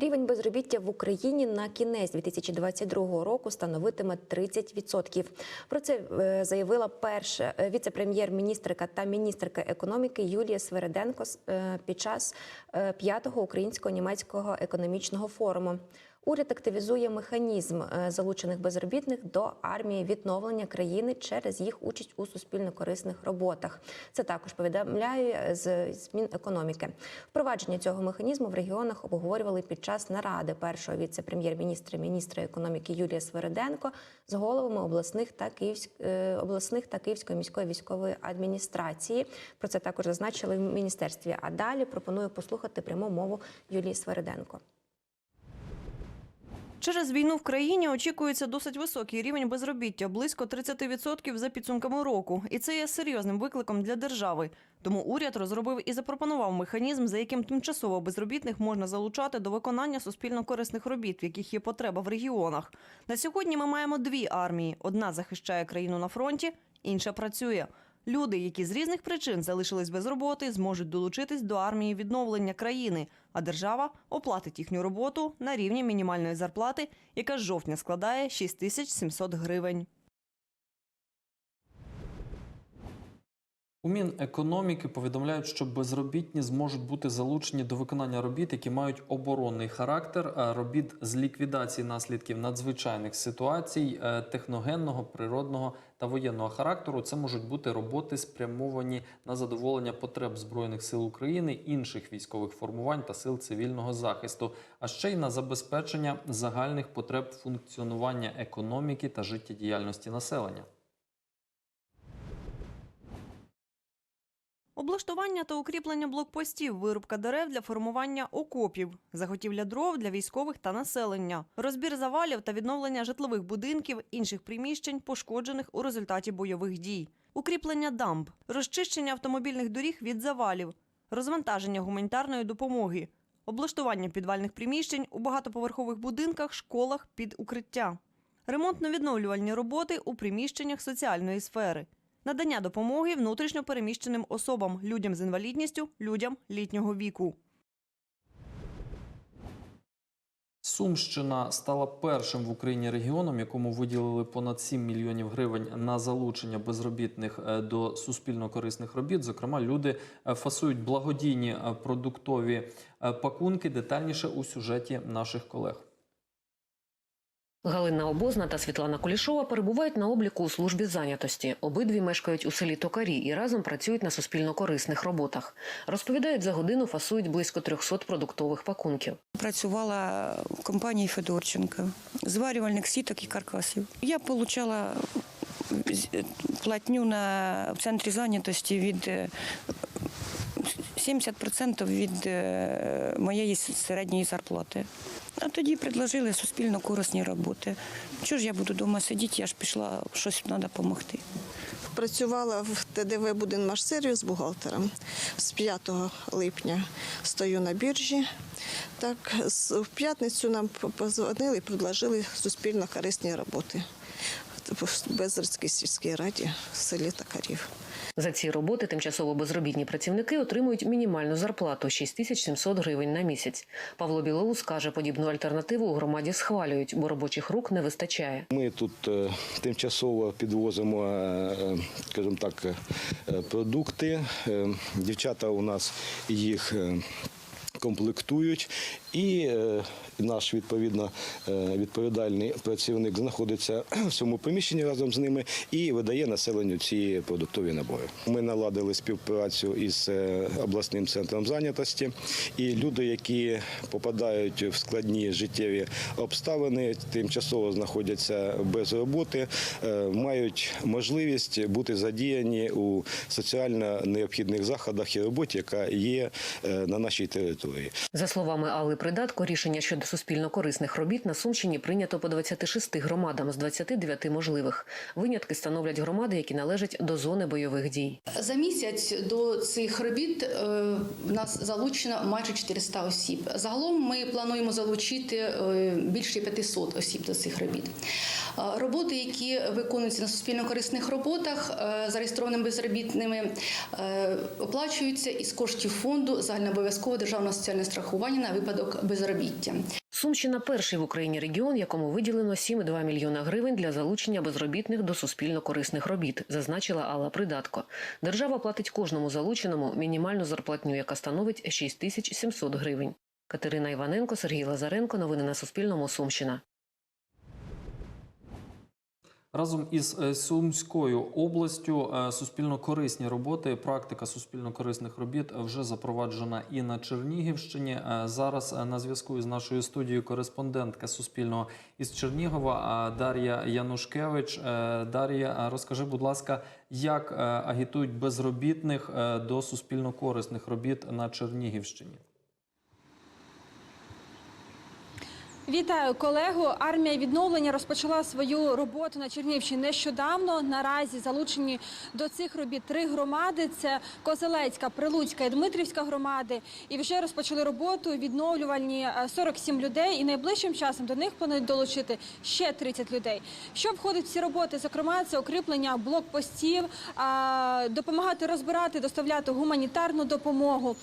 Рівень безробіття в Україні на кінець 2022 року становитиме 30%. Про це е, заявила перша е, віце-прем'єр-міністрка та міністерка економіки Юлія Свереденко е, під час п'ятого українсько-німецького економічного форуму. Уряд активізує механізм е, залучених безробітних до армії відновлення країни через їх участь у суспільно-корисних роботах. Це також повідомляє з змін економіки. Впровадження цього механізму в регіонах обговорювали під час наради першого віце-прем'єр-міністра міністра економіки Юлія Свериденко з головами обласних та Київськ... е, обласних та Київської міської військової адміністрації. Про це також зазначили в міністерстві. А далі пропоную послухати пряму мову Юлії Свериденко. Через війну в країні очікується досить високий рівень безробіття близько 30% за підсумками року, і це є серйозним викликом для держави. Тому уряд розробив і запропонував механізм, за яким тимчасово безробітних можна залучати до виконання суспільно-корисних робіт, в яких є потреба в регіонах. На сьогодні ми маємо дві армії: одна захищає країну на фронті, інша працює. Люди, які з різних причин залишились без роботи, зможуть долучитись до армії відновлення країни, а держава оплатить їхню роботу на рівні мінімальної зарплати, яка з жовтня складає 6700 гривень. У Мінекономіки повідомляють, що безробітні зможуть бути залучені до виконання робіт, які мають оборонний характер, а робіт з ліквідації наслідків надзвичайних ситуацій, е, техногенного, природного та воєнного характеру. Це можуть бути роботи, спрямовані на задоволення потреб збройних сил України, інших військових формувань та сил цивільного захисту, а ще й на забезпечення загальних потреб функціонування економіки та життєдіяльності населення. Облаштування та укріплення блокпостів, вирубка дерев для формування окопів, заготівля дров для військових та населення, розбір завалів та відновлення житлових будинків, інших приміщень, пошкоджених у результаті бойових дій, укріплення дамб, розчищення автомобільних доріг від завалів, розвантаження гуманітарної допомоги, облаштування підвальних приміщень у багатоповерхових будинках, школах під укриття, ремонтно-відновлювальні роботи у приміщеннях соціальної сфери. Надання допомоги внутрішньо переміщеним особам, людям з інвалідністю, людям літнього віку. Сумщина стала першим в Україні регіоном, якому виділили понад 7 мільйонів гривень на залучення безробітних е, до суспільно-корисних робіт. Зокрема, люди е, фасують благодійні е, продуктові пакунки детальніше у сюжеті наших колег. Галина Обозна та Світлана Кулішова перебувають на обліку у службі зайнятості. Обидві мешкають у селі Токарі і разом працюють на суспільно-корисних роботах. Розповідають, за годину фасують близько 300 продуктових пакунків. Працювала в компанії Федорченка, зварювальник сіток і каркасів. Я отримала платню на центрі зайнятості від е, 70% від е, моєї середньої зарплати. А тоді предложили суспільно корисні роботи. Чого ж я буду вдома сидіти, я ж пішла, щось треба допомогти. Працювала в ТДВ «Будинмашсервіс» бухгалтером. З 5 липня стою на біржі. Так, з- в п'ятницю нам позвонили і предложили суспільно корисні роботи в Безрицькій сільській раді в селі Токарів. За ці роботи тимчасово безробітні працівники отримують мінімальну зарплату 6700 гривень на місяць. Павло Білоус каже, подібну альтернативу у громаді схвалюють, бо робочих рук не вистачає. Ми тут е, тимчасово підвозимо, е, е, скажімо так, продукти. Дівчата у нас їх комплектують, і е, наш відповідно е, відповідальний працівник знаходиться в цьому приміщенні разом з ними і видає населенню ці продуктові набори. Ми наладили співпрацю із е, обласним центром зайнятості, і люди, які попадають в складні життєві обставини, тимчасово знаходяться без роботи, мають можливість бути задіяні у соціально необхідних заходах і роботі, яка є на нашій території. За словами Алли Придатко, рішення щодо суспільно-корисних робіт на Сумщині прийнято по 26 громадам з 29 можливих. Винятки становлять громади, які належать до зони бойових дій. За місяць до цих робіт е, в нас залучено майже 400 осіб. Загалом ми плануємо залучити е, більше 500 осіб до цих робіт. Е, Роботи, які виконуються на суспільно-корисних роботах, е, зареєстрованими безробітними, оплачуються із коштів фонду загальнообов'язкового державного соціального страхування на випадок відсоток безробіття. Сумщина перший в Україні регіон, якому виділено 7,2 мільйона гривень для залучення безробітних до суспільно-корисних робіт, зазначила Алла Придатко. Держава платить кожному залученому мінімальну зарплатню, яка становить 6 тисяч 700 гривень. Катерина Іваненко, Сергій Лазаренко. Новини на Суспільному. Сумщина. Разом із е, Сумською областю е, суспільно-корисні роботи, практика суспільно-корисних робіт вже запроваджена і на Чернігівщині. Е, Зараз е, на зв'язку із нашою студією кореспондентка Суспільного із Чернігова е, Дар'я Янушкевич. Е, Дар'я, е, розкажи, будь ласка, як е, агітують безробітних е, до суспільно-корисних робіт на Чернігівщині? Вітаю колегу. Армія відновлення розпочала свою роботу на Чернігівщині нещодавно. Наразі залучені до цих робіт три громади: це Козелецька, Прилуцька і Дмитрівська громади. І вже розпочали роботу відновлювальні е, 47 людей. І найближчим часом до них планують долучити ще 30 людей. Що входить в ці роботи? Зокрема, це укріплення блокпостів, допомагати розбирати, доставляти гуманітарну допомогу,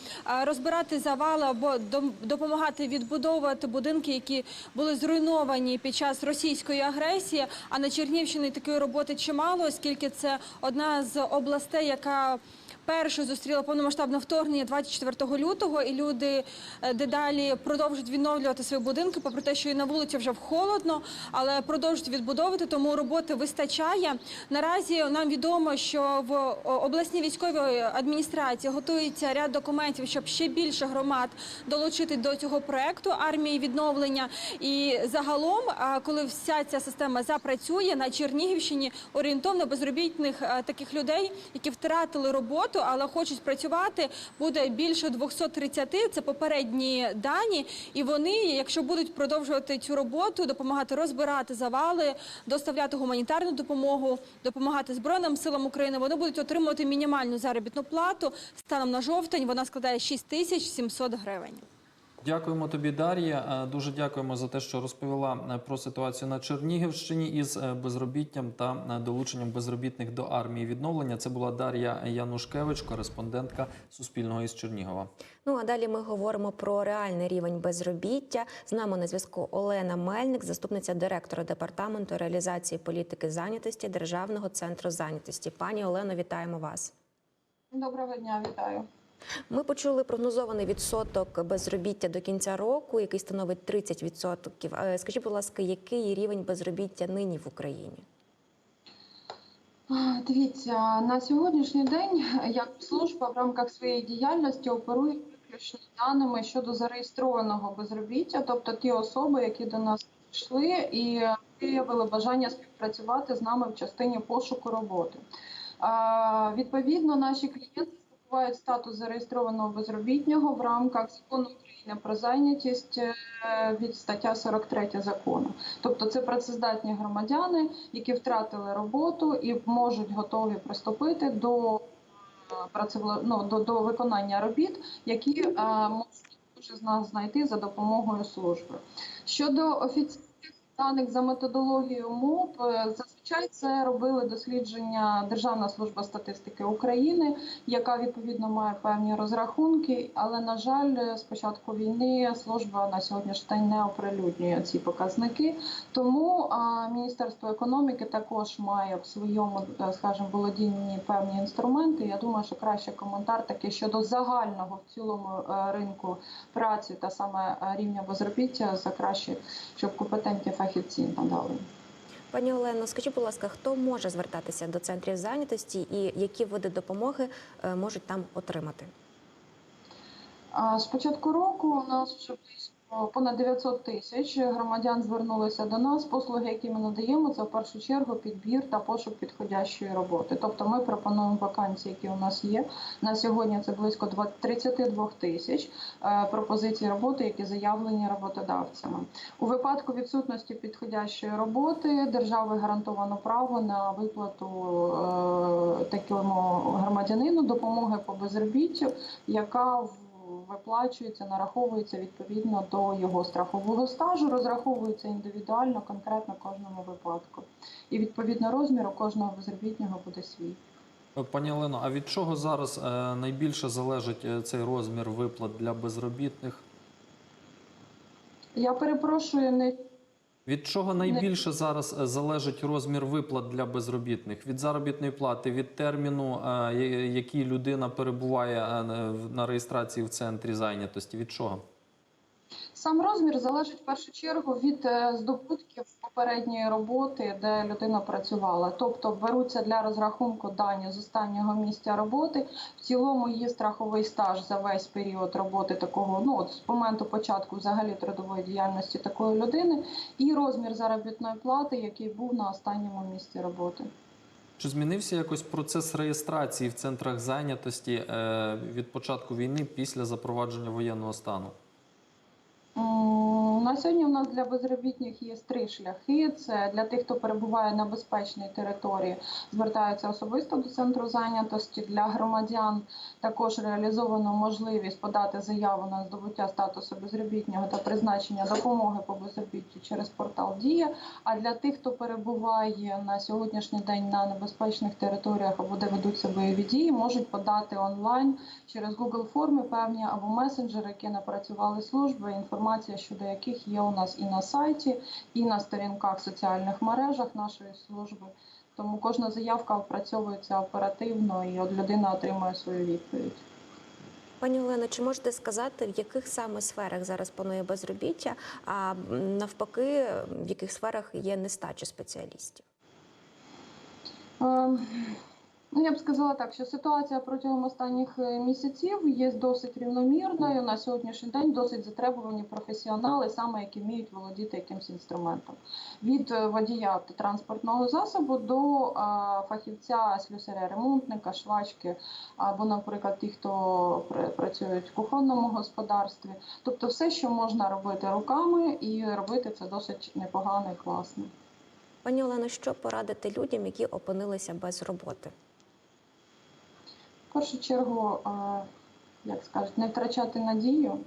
розбирати завали або допомагати відбудовувати будинки, які були зруйновані під час російської агресії. А на Чернівщині такої роботи чимало, оскільки це одна з областей, яка першою зустріла повномасштабне вторгнення 24 лютого, і люди е, дедалі продовжують відновлювати свої будинки, попри те, що і на вулиці вже холодно, але продовжують відбудовувати, тому роботи вистачає. Наразі нам відомо, що в обласній військовій адміністрації готується ряд документів, щоб ще більше громад долучити до цього проекту армії відновлення. І загалом, коли вся ця система запрацює на Чернігівщині, орієнтовно безробітних е, таких людей, які втратили роботу, але хочуть працювати, буде більше 230, Це попередні дані. І вони, якщо будуть продовжувати цю роботу, допомагати розбирати завали, доставляти гуманітарну допомогу, допомагати збройним силам України, вони будуть отримувати мінімальну заробітну плату. Станом на жовтень вона складає 6 тисяч 700 гривень. Дякуємо тобі, Дар'я. Е, Дуже дякуємо за те, що розповіла е, про ситуацію на Чернігівщині із е, безробіттям та долученням безробітних до армії відновлення. Це була Дар'я Янушкевич, кореспондентка Суспільного із Чернігова. Ну а далі ми говоримо про реальний рівень безробіття. З нами на зв'язку Олена Мельник, заступниця директора департаменту реалізації політики зайнятості Державного центру зайнятості. Пані Олено, вітаємо вас. Доброго дня, вітаю. Ми почули прогнозований відсоток безробіття до кінця року, який становить 30%. Е, Скажіть, будь ласка, який рівень безробіття нині в Україні? Дивіться, на сьогоднішній день як служба в рамках своєї діяльності оперує виключно даними щодо зареєстрованого безробіття, тобто ті особи, які до нас прийшли і виявили бажання співпрацювати з нами в частині пошуку роботи. Відповідно, наші клієнти здобувають статус зареєстрованого безробітнього в рамках закону України про зайнятість е, від стаття 43 закону. Тобто це працездатні громадяни, які втратили роботу і можуть готові приступити до е, працевла... ну, до, до виконання робіт, які е, можуть з нас знайти за допомогою служби. Щодо офіційних даних за методологією МОП, е, зазвичай це робили дослідження Державна служба статистики України, яка відповідно має певні розрахунки. Але на жаль, з початку війни служба на сьогоднішній день не оприлюднює ці показники. Тому Міністерство економіки також має в своєму, е, скажімо, володінні певні інструменти. Я думаю, що краще коментар такий щодо загального в цілому е, ринку праці та саме е, рівня безробіття за краще, щоб компетентні фахівці надали. Пані Олено, скажіть, будь ласка, хто може звертатися до центрів зайнятості і які види допомоги е, можуть там отримати? Спочатку року у нас вже близько понад 900 тисяч громадян звернулися до нас. Послуги, які ми надаємо, це в першу чергу підбір та пошук підходящої роботи. Тобто ми пропонуємо вакансії, які у нас є. На сьогодні це близько 20 32 тисяч е, пропозицій роботи, які заявлені роботодавцями. У випадку відсутності підходящої роботи держави гарантовано право на виплату е, такому громадянину допомоги по безробіттю, яка в виплачується, нараховується відповідно до його страхового стажу, розраховується індивідуально, конкретно кожному випадку. І відповідно розміру кожного безробітного буде свій. Е, Пані Олено, а від чого зараз е, найбільше залежить е, цей розмір виплат для безробітних? Я перепрошую, не Від чого найбільше зараз е, залежить розмір виплат для безробітних? Від заробітної плати, від терміну, е, який людина перебуває е, на реєстрації в центрі зайнятості? Від чого? Сам розмір залежить в першу чергу від е, здобутків попередньої роботи, де людина працювала. Тобто беруться для розрахунку дані з останнього місця роботи. В цілому є страховий стаж за весь період роботи такого, ну от з моменту початку взагалі трудової діяльності такої людини, і розмір заробітної плати, який був на останньому місці роботи. Чи змінився якось процес реєстрації в центрах зайнятості е, від початку війни після запровадження воєнного стану? На сьогодні у нас для безробітних є три шляхи. Це для тих, хто перебуває на безпечній території, звертаються особисто до центру зайнятості. Для громадян також реалізовано можливість подати заяву на здобуття статусу безробітнього та призначення допомоги по безробіттю через портал Дія. А для тих, хто перебуває на сьогоднішній день на небезпечних територіях або де ведуться бойові дії, можуть подати онлайн через Google форми певні або месенджери, які напрацювали служби. Інформація щодо яких є у нас і на сайті, і на сторінках в соціальних мережах нашої служби. Тому кожна заявка опрацьовується оперативно, і от людина отримує свою відповідь. Пані Олено, чи можете сказати, в яких саме сферах зараз панує безробіття, а навпаки, в яких сферах є нестача спеціалістів? Е, Ну, я б сказала так, що ситуація протягом останніх е, місяців є досить рівномірною. На сьогоднішній день досить затребувані професіонали, саме які вміють володіти якимсь інструментом. Від е, водія автотранспортного засобу до е, фахівця слюсаря, ремонтника, швачки, або, наприклад, ті, хто пр- працюють в кухонному господарстві. Тобто все, що можна робити руками, і робити це досить непогано і класно. Пані Олено, що порадити людям, які опинилися без роботи? Першу чергу, е, як скажуть, не втрачати надію.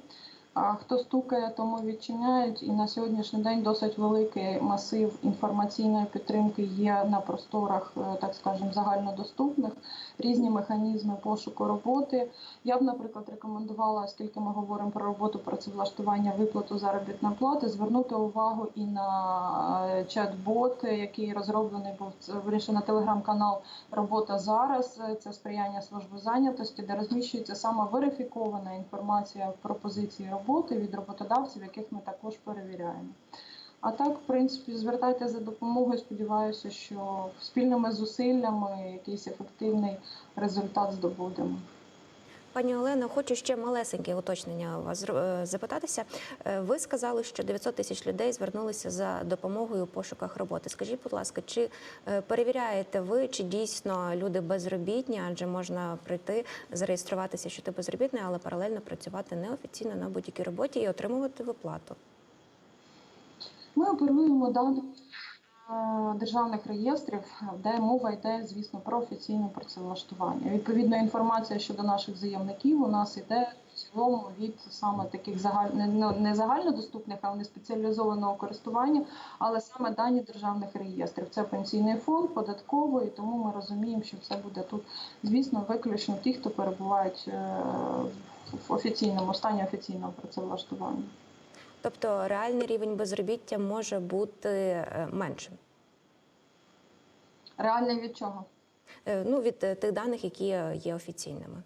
А хто стукає, тому відчиняють. І на сьогоднішній день досить великий масив інформаційної підтримки є на просторах, е, так скажемо, загальнодоступних, різні механізми пошуку роботи. Я б, наприклад, рекомендувала, оскільки ми говоримо про роботу працевлаштування, виплату заробітної плати, звернути увагу і на е, чат-бот, який розроблений був вірніше, на телеграм-канал Робота зараз це сприяння служби зайнятості, де розміщується саме верифікована інформація пропозиції роботи від роботодавців, яких ми також перевіряємо. А так, в принципі, звертайте за допомогою. Сподіваюся, що спільними зусиллями якийсь ефективний результат здобудемо. Пані Олено, хочу ще малесеньке уточнення у вас е, запитатися. Е, Ви сказали, що 900 тисяч людей звернулися за допомогою у пошуках роботи. Скажіть, будь ласка, чи е, перевіряєте ви, чи дійсно люди безробітні? Адже можна прийти, зареєструватися, що ти безробітний, але паралельно працювати неофіційно на будь-якій роботі і отримувати виплату. Ми оперуємо даними державних реєстрів, де мова йде, звісно, про офіційне працевлаштування. Відповідно, інформація щодо наших заявників у нас йде в цілому від саме таких загаль... не, не загальнодоступних, а не спеціалізованого користування, але саме дані державних реєстрів. Це пенсійний фонд, податковий, тому ми розуміємо, що це буде тут, звісно, виключно ті, хто перебувають е, в офіційному стані офіційного працевлаштування. Тобто реальний рівень безробіття може бути е, меншим. Реальний від чого? Е, Ну, від е, тих даних, які є офіційними.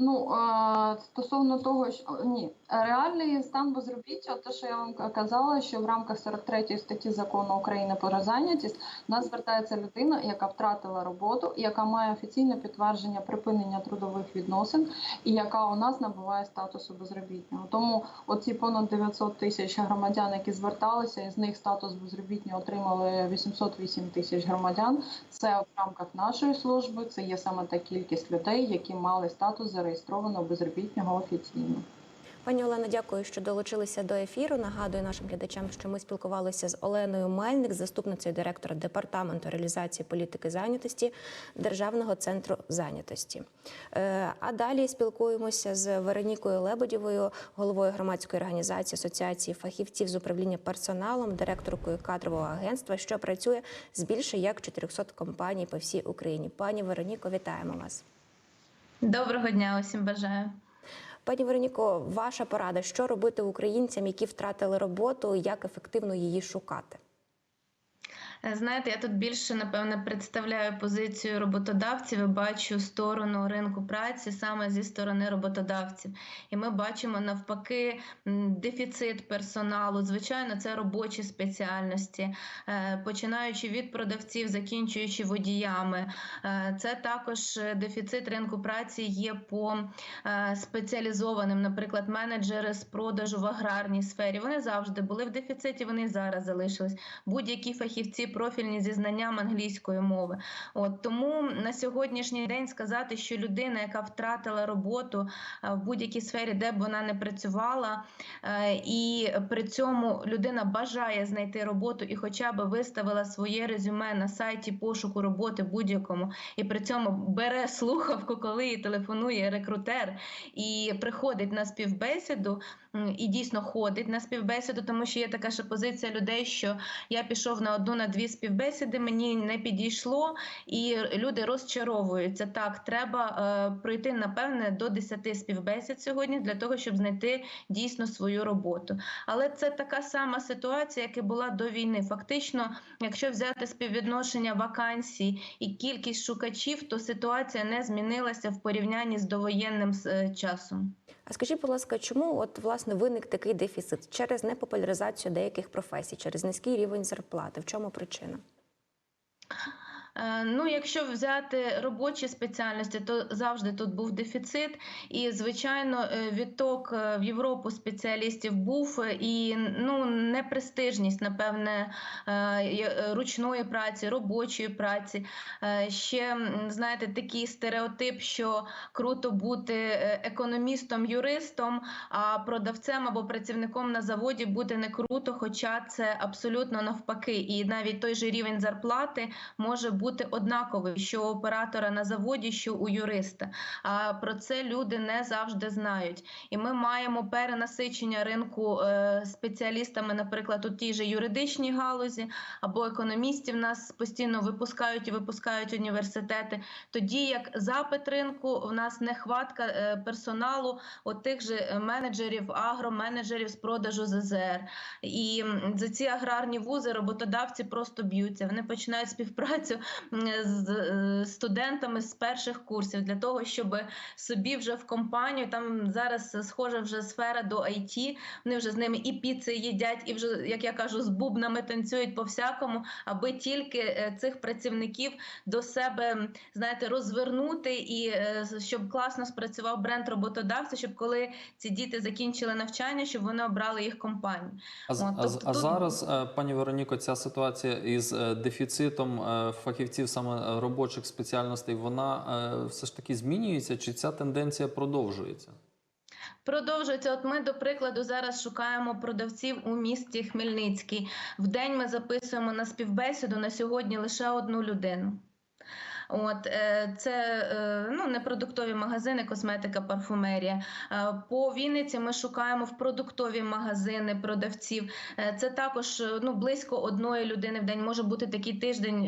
Ну е, стосовно того, що ні, реальний стан безробіття, те, що я вам казала, що в рамках 43 статті закону України про зайнятість нас звертається людина, яка втратила роботу, яка має офіційне підтвердження припинення трудових відносин, і яка у нас набуває статусу безробітнього. Тому оці понад 900 тисяч громадян, які зверталися, із них статус безробітнього отримали 808 тисяч громадян. Це в рамках нашої служби. Це є саме та кількість людей, які мали статус зареєстрованого безробітного офіційно. Пані Олено, дякую, що долучилися до ефіру. Нагадую нашим глядачам, що ми спілкувалися з Оленою Мельник, заступницею директора департаменту реалізації політики зайнятості Державного центру зайнятості. Е, А далі спілкуємося з Веронікою Лебедєвою, головою громадської організації Асоціації фахівців з управління персоналом, директоркою кадрового агентства, що працює з більше як 400 компаній по всій Україні. Пані Вероніко, вітаємо вас. Доброго дня усім бажаю. Пані Вероніко, ваша порада, що робити українцям, які втратили роботу, як ефективно її шукати? Е, Знаєте, я тут більше напевне представляю позицію роботодавців і бачу сторону ринку праці саме зі сторони роботодавців. І ми бачимо навпаки дефіцит персоналу. Звичайно, це робочі спеціальності, е, починаючи від продавців, закінчуючи водіями. Е, Це також дефіцит ринку праці є по спеціалізованим, наприклад, менеджери з продажу в аграрній сфері. Вони завжди були в дефіциті, вони зараз залишились будь-які фахівці профільні зі знанням англійської мови. От тому на сьогоднішній день сказати, що людина, яка втратила роботу е, в будь-якій сфері, де б вона не працювала, е, і при цьому людина бажає знайти роботу і хоча б виставила своє резюме на сайті пошуку роботи будь-якому, і при цьому бере слухавку, коли їй телефонує рекрутер і приходить на співбесіду. І дійсно ходить на співбесіду, тому що є така ще позиція людей, що я пішов на одну на дві співбесіди, мені не підійшло, і люди розчаровуються. Так, треба е, пройти напевне до 10 співбесід сьогодні для того, щоб знайти дійсно свою роботу. Але це така сама ситуація, як і була до війни. Фактично, якщо взяти співвідношення вакансій і кількість шукачів, то ситуація не змінилася в порівнянні з довоєнним е, часом. А скажіть, будь ласка, чому от власне виник такий дефіцит через непопуляризацію деяких професій, через низький рівень зарплати? В чому причина? Е, Ну, якщо взяти робочі спеціальності, то завжди тут був дефіцит, і звичайно, е, відток е, в Європу спеціалістів був і ну непрестижність, напевне, ручної праці, робочої праці. Ще знаєте, такий стереотип, що круто бути економістом, юристом, а продавцем або працівником на заводі бути не круто, хоча це абсолютно навпаки. І навіть той же рівень зарплати може бути однаковий, що у оператора на заводі, що у юриста. А про це люди не завжди знають. І ми маємо перенасичення ринку е, спеціалістами, наприклад, у тій же юридичній галузі або економістів нас постійно випускають і випускають університети. Тоді як запит ринку, в нас нехватка е, персоналу, от тих же менеджерів, агроменеджерів з продажу ЗЗР. І за ці аграрні вузи роботодавці просто б'ються. Вони починають співпрацю з е, студентами з перших курсів для того, щоб собі вже в компанію там зараз схожа вже сфера до IT, Вони вже з ними і піци їдять, і вже як я кажу, з бубнами танцюють по всякому, аби тільки е, цих працівників до себе знаєте розвернути і е, щоб класно спрацював бренд роботодавця, щоб коли ці діти закінчили навчання, щоб вони обрали їх компанію. А, От, а, тобто а тут- зараз, е, пані Вероніко, ця ситуація із е, дефіцитом е, фахівців саме е, робочих спеціальностей, вона е, все ж таки змінюється, чи ця тенденція продовжується? Продовжується. От ми, до прикладу, зараз шукаємо продавців у місті Хмельницький. В день ми записуємо на співбесіду на сьогодні лише одну людину. От е, це е, ну непродуктові магазини, косметика, парфумерія. Е, По Вінниці ми шукаємо в продуктові магазини продавців. Це також ну близько одної людини в день. Може бути такий тиждень,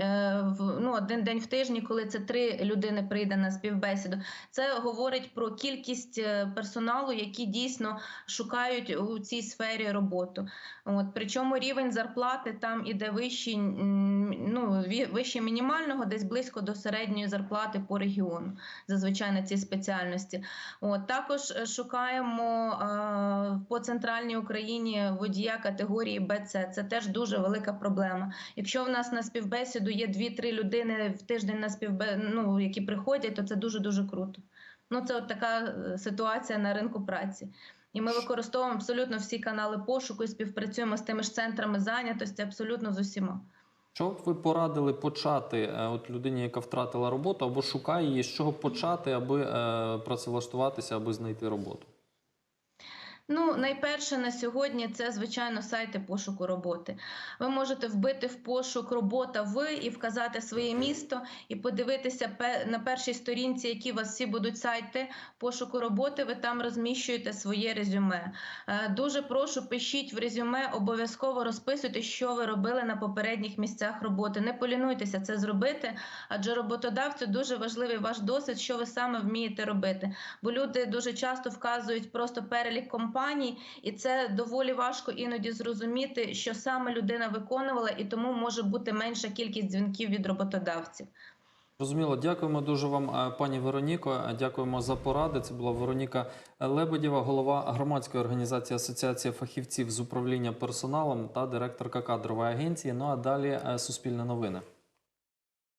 в ну один день в тижні, коли це три людини прийде на співбесіду. Це говорить про кількість персоналу, які дійсно шукають у цій сфері роботу. От причому рівень зарплати там іде вищий, ну вище мінімального, десь близько до середньої зарплати по регіону. Зазвичай на цій спеціальності. От також е, шукаємо е, по центральній Україні водія категорії БЦ. Це теж дуже велика проблема. Якщо в нас на співбесіду є 2-3 людини в тиждень на співбе... ну, які приходять, то це дуже дуже круто. Ну це от така е, ситуація на ринку праці. І ми використовуємо абсолютно всі канали пошуку і співпрацюємо з тими ж центрами зайнятості, абсолютно з усіма. Що б ви порадили почати е, от людині, яка втратила роботу, або шукає її, з чого почати, аби е, працевлаштуватися, аби знайти роботу? Ну, найперше на сьогодні це звичайно сайти пошуку роботи. Ви можете вбити в пошук робота в і вказати своє місто, і подивитися на першій сторінці, які у вас всі будуть сайти пошуку роботи. Ви там розміщуєте своє резюме. Е, Дуже прошу, пишіть в резюме, обов'язково розписуйте, що ви робили на попередніх місцях роботи. Не полінуйтеся це зробити, адже роботодавцю дуже важливий ваш досвід, що ви саме вмієте робити. Бо люди дуже часто вказують просто перелік компаній, і це доволі важко іноді зрозуміти, що саме людина виконувала, і тому може бути менша кількість дзвінків від роботодавців. Зрозуміло, дякуємо дуже вам, е, пані Вероніко. Е, Дякуємо за поради. Це була Вероніка Лебедєва, голова громадської організації Асоціація фахівців з управління персоналом та директорка кадрової агенції. Ну а далі е, Суспільне новини.